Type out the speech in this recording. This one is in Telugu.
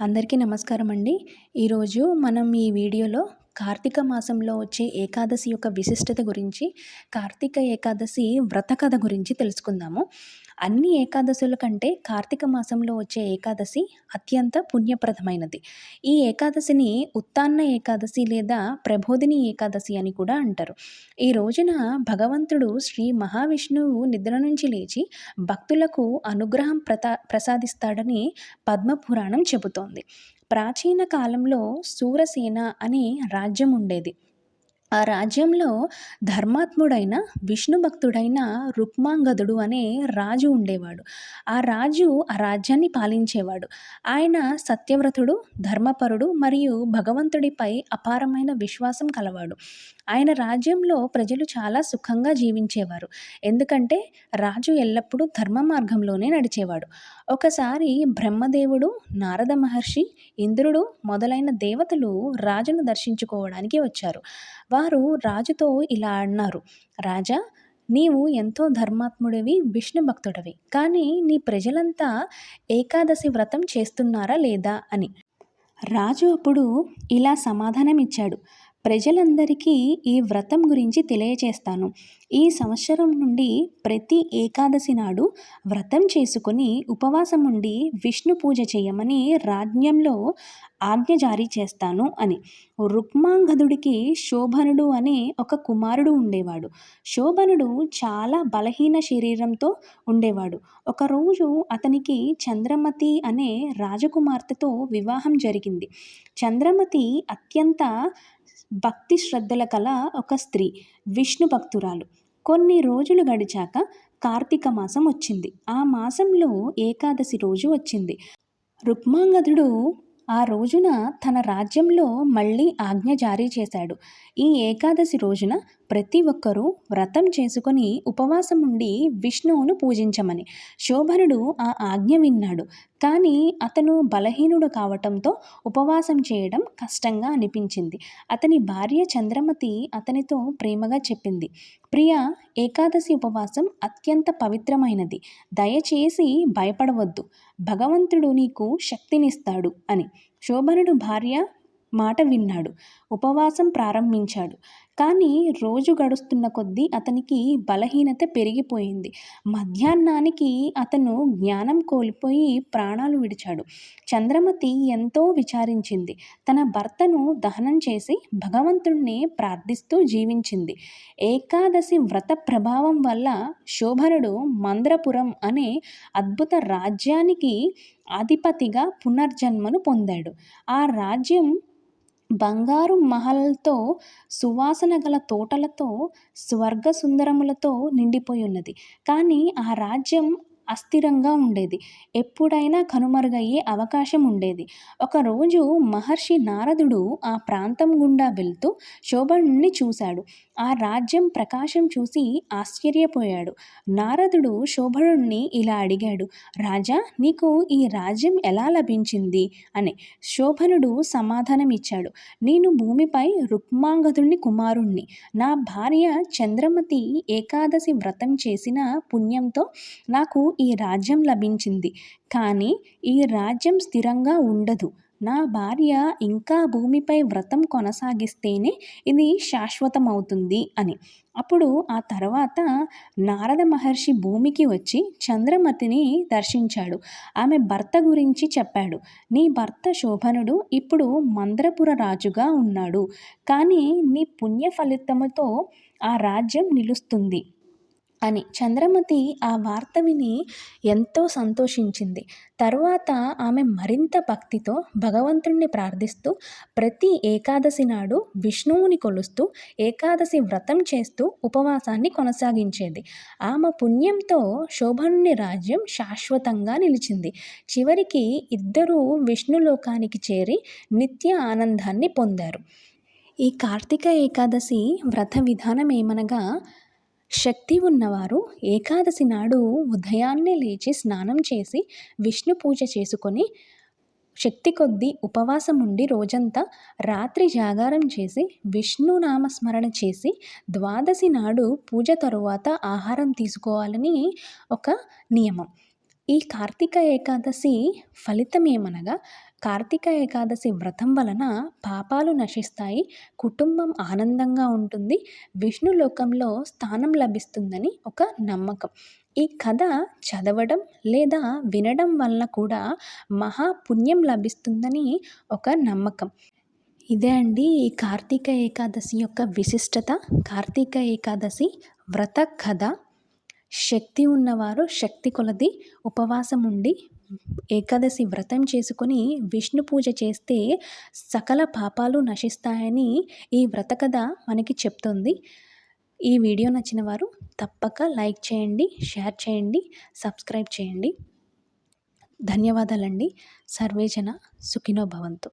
అందరికీ నమస్కారం అండి ఈరోజు మనం ఈ వీడియోలో కార్తీక మాసంలో వచ్చే ఏకాదశి యొక్క విశిష్టత గురించి కార్తీక ఏకాదశి వ్రత కథ గురించి తెలుసుకుందాము. అన్ని ఏకాదశుల కంటే కార్తీక మాసంలో వచ్చే ఏకాదశి అత్యంత పుణ్యప్రదమైనది. ఈ ఏకాదశిని ఉత్తాన్న ఏకాదశి లేదా ప్రబోధిని ఏకాదశి అని కూడా అంటారు. ఈ రోజున భగవంతుడు శ్రీ మహావిష్ణువు నిద్ర నుంచి లేచి భక్తులకు అనుగ్రహం ప్రతా ప్రసాదిస్తాడని పద్మపురాణం చెబుతోంది. ప్రాచీన కాలంలో సూరసేన అనే రాజ్యం ఉండేది. ఆ రాజ్యంలో ధర్మాత్ముడైన విష్ణు భక్తుడైన రుక్మాంగదుడు అనే రాజు ఉండేవాడు. ఆ రాజు ఆ రాజ్యాన్ని పాలించేవాడు. ఆయన సత్యవ్రతుడు ధర్మపరుడు మరియు భగవంతుడిపై అపారమైన విశ్వాసం కలవాడు. ఆయన రాజ్యంలో ప్రజలు చాలా సుఖంగా జీవించేవారు. ఎందుకంటే రాజు ఎల్లప్పుడూ ధర్మ మార్గంలోనే నడిచేవాడు. ఒకసారి బ్రహ్మదేవుడు నారద మహర్షి ఇంద్రుడు మొదలైన దేవతలు రాజును దర్శించుకోవడానికి వచ్చారు. వారు రాజుతో ఇలా అన్నారు రాజా నీవు ఎంతో ధర్మాత్ముడివి విష్ణు భక్తుడివి. కానీ నీ ప్రజలంతా ఏకాదశి వ్రతం చేస్తున్నారా లేదా అని. రాజు అప్పుడు ఇలా సమాధానం ఇచ్చాడు ప్రజలందరికీ ఈ వ్రతం గురించి తెలియచేస్తాను. ఈ సంవత్సరం నుండి ప్రతి ఏకాదశి నాడు వ్రతం చేసుకొని ఉపవాసం ఉండి విష్ణు పూజ చేయమని రాజ్యంలో ఆజ్ఞ జారీ చేస్తాను అని. రుక్మాంగదుడికి శోభనుడు అనే ఒక కుమారుడు ఉండేవాడు. శోభనుడు చాలా బలహీన శరీరంతో ఉండేవాడు. ఒకరోజు అతనికి చంద్రమతి అనే రాజకుమార్తెతో వివాహం జరిగింది. చంద్రమతి అత్యంత భక్తి శ్రద్ధల కల ఒక స్త్రీ విష్ణు భక్తురాలు. కొన్ని రోజులు గడిచాక కార్తీక మాసం వచ్చింది. ఆ మాసంలో ఏకాదశి రోజు వచ్చింది. రుక్మాంగదుడు ఆ రోజున తన రాజ్యంలో మళ్ళీ ఆజ్ఞ జారీ చేశాడు. ఈ ఏకాదశి రోజున ప్రతి ఒక్కరూ వ్రతం చేసుకొని ఉపవాసం ఉండి విష్ణువును పూజించమని. శోభనుడు ఆ ఆజ్ఞ విన్నాడు. కానీ అతను బలహీనుడు కావటంతో ఉపవాసం చేయడం కష్టంగా అనిపించింది. అతని భార్య చంద్రమతి అతనితో ప్రేమగా చెప్పింది. ప్రియ ఏకాదశి ఉపవాసం అత్యంత పవిత్రమైనది. దయచేసి భయపడవద్దు. భగవంతుడు నీకు శక్తినిస్తాడు అని. శోభనుడు భార్య మాట విన్నాడు. ఉపవాసం ప్రారంభించాడు. కానీ రోజు గడుస్తున్న కొద్దీ అతనికి బలహీనత పెరిగిపోయింది. మధ్యాహ్నానికి అతను జ్ఞానం కోల్పోయి ప్రాణాలు విడిచాడు. చంద్రమతి ఎంతో విచారించింది. తన భర్తను దహనం చేసి భగవంతుణ్ణి ప్రార్థిస్తూ జీవించింది. ఏకాదశి వ్రత ప్రభావం వల్ల శోభనుడు మంద్రపురం అనే అద్భుత రాజ్యానికి అధిపతిగా పునర్జన్మను పొందాడు. ఆ రాజ్యం బంగారు మహల్తో సువాసన గల తోటలతో స్వర్గ సుందరములతో నిండిపోయి ఉన్నది కానీ ఆ రాజ్యం అస్థిరంగా ఉండేది. ఎప్పుడైనా కనుమరుగయ్యే అవకాశం ఉండేది. ఒకరోజు మహర్షి నారదుడు ఆ ప్రాంతం గుండా వెళ్తూ శోభనుణ్ణి చూశాడు. ఆ రాజ్యం ప్రకాశం చూసి ఆశ్చర్యపోయాడు. నారదుడు శోభనుణ్ణి ఇలా అడిగాడు రాజా నీకు ఈ రాజ్యం ఎలా లభించింది? అని. శోభనుడు సమాధానం ఇచ్చాడు నేను భూమిపై రుక్మాంగదుని కుమారుణ్ణి. నా భార్య చంద్రమతి ఏకాదశి వ్రతం చేసిన పుణ్యంతో నాకు ఈ రాజ్యం లభించింది. కానీ ఈ రాజ్యం స్థిరంగా ఉండదు. నా భార్య ఇంకా భూమిపై వ్రతం కొనసాగిస్తేనే ఇది శాశ్వతమవుతుంది అని. అప్పుడు ఆ తర్వాత నారద మహర్షి భూమికి వచ్చి చంద్రమతిని దర్శించాడు. ఆమె భర్త గురించి చెప్పాడు. నీ భర్త శోభనుడు ఇప్పుడు మంద్రపుర రాజుగా ఉన్నాడు. కానీ నీ పుణ్య ఫలితముతో ఆ రాజ్యం నిలుస్తుంది. అని చంద్రమతి ఆ వార్త విని ఎంతో సంతోషించింది. తరువాత ఆమె మరింత భక్తితో భగవంతుణ్ణి ప్రార్థిస్తూ ప్రతి ఏకాదశి నాడు విష్ణువుని కొలుస్తూ ఏకాదశి వ్రతం చేస్తూ ఉపవాసాన్ని కొనసాగించేది. ఆమె పుణ్యంతో శోభనుని రాజ్యం శాశ్వతంగా నిలిచింది. చివరికి ఇద్దరూ విష్ణులోకానికి చేరి నిత్య ఆనందాన్ని పొందారు. ఈ కార్తీక ఏకాదశి వ్రత విధానం ఏమనగా శక్తి ఉన్నవారు ఏకాదశి నాడు ఉదయాన్నే లేచి స్నానం చేసి విష్ణు పూజ చేసుకొని శక్తి కొద్దీ ఉపవాసం ఉండి రోజంతా రాత్రి జాగారం చేసి విష్ణు నామస్మరణ చేసి ద్వాదశి నాడు పూజ తరువాత ఆహారం తీసుకోవాలని ఒక నియమం. ఈ కార్తీక ఏకాదశి ఫలితం ఏమనగా కార్తీక ఏకాదశి వ్రతం వలన పాపాలు నశిస్తాయి కుటుంబం ఆనందంగా ఉంటుంది విష్ణు లోకంలో స్థానం లభిస్తుందని ఒక నమ్మకం. ఈ కథ చదవడం లేదా వినడం వలన కూడా మహాపుణ్యం లభిస్తుందని ఒక నమ్మకం. ఇదే అండి ఈ కార్తీక ఏకాదశి యొక్క విశిష్టత కార్తీక ఏకాదశి వ్రత కథ. శక్తి ఉన్నవారు శక్తి కొలది ఉపవాసం ఉండి ఏకాదశి వ్రతం చేసుకుని విష్ణు పూజ చేస్తే సకల పాపాలు నశిస్తాయని ఈ వ్రత కథ మనకి చెప్తుంది. ఈ వీడియో నచ్చిన వారు తప్పక లైక్ చేయండి షేర్ చేయండి సబ్స్క్రైబ్ చేయండి. ధన్యవాదాలండి. సర్వేజన సుఖినో భవంతు.